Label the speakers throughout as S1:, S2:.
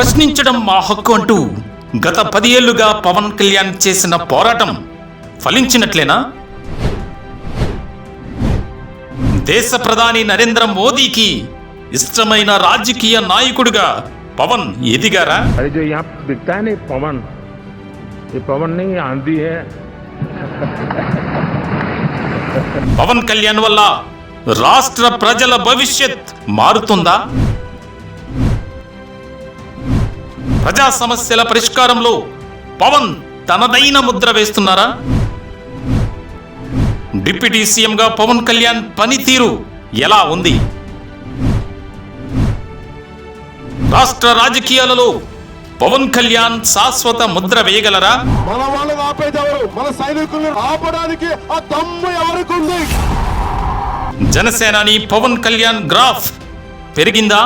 S1: ప్రశ్నించడం మా హక్కు అంటూ గత పది పవన్ కళ్యాణ్ చేసిన పోరాటం ఫలించినట్లేనా? దేశ ప్రధాని నరేంద్ర మోదీకి ఇష్టమైన రాజకీయ నాయకుడుగా పవన్ ఎదిగారా?
S2: పవన్.
S1: పవన్ కళ్యాణ్ వల్ల రాష్ట్ర ప్రజల భవిష్యత్ మారుతుందా? ప్రజా సమస్యల పరిష్కారంలో పవన్ తనదైన ముద్ర వేస్తున్నారా? డిప్యూటీ సీఎంగా పవన్ కళ్యాణ్ పనితీరు ఎలా ఉంది? రాష్ట్ర రాజకీయాలలో పవన్ కళ్యాణ్ శాశ్వత ముద్ర వేయగలరా?
S3: మన వాళ్ళని ఆపేది ఎవరు? మన సైనికుల్ని ఆపడానికి ఆ దమ్ము ఎవరికి ఉంది?
S1: జనసేనాని పవన్ కళ్యాణ్ గ్రాఫ్ పెరిగిందా?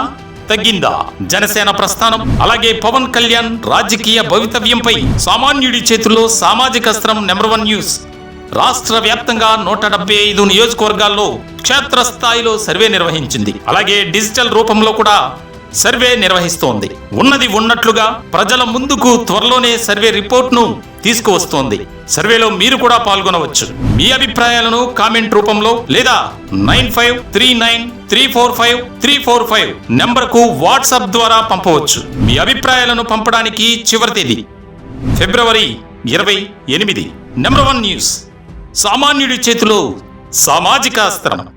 S1: తగ్గిందా? జనసేన ప్రస్థానం అలాగే పవన్ కళ్యాణ్ రాజకీయ భవితవ్యంపై సామాన్యుడి చేతుల్లో సామాజిక అస్త్రం నెంబర్ వన్ న్యూస్. రాష్ట్ర వ్యాప్తంగా నూట డెబ్బై ఐదు నియోజకవర్గాల్లో క్షేత్రస్థాయిలో సర్వే నిర్వహించింది. అలాగే డిజిటల్ రూపంలో కూడా సర్వే నిర్వహిస్తోంది. ఉన్నది ఉన్నట్లుగా ప్రజల ముందుకు త్వరలోనే సర్వే రిపోర్ట్ను తీసుకువస్తోంది. సర్వేలో మీరు కూడా పాల్గొనవచ్చు. మీ అభిప్రాయాలను కామెంట్ రూపంలో లేదా nine five three nine three four five three four five నెంబర్కు వాట్సాప్ ద్వారా పంపవచ్చు. మీ అభిప్రాయాలను పంపడానికి చివరి తేదీ. ఫిబ్రవరి ఇరవై ఎనిమిది. Number one news. సామాన్యుడి చేతిలో సామాజిక అస్త్రం.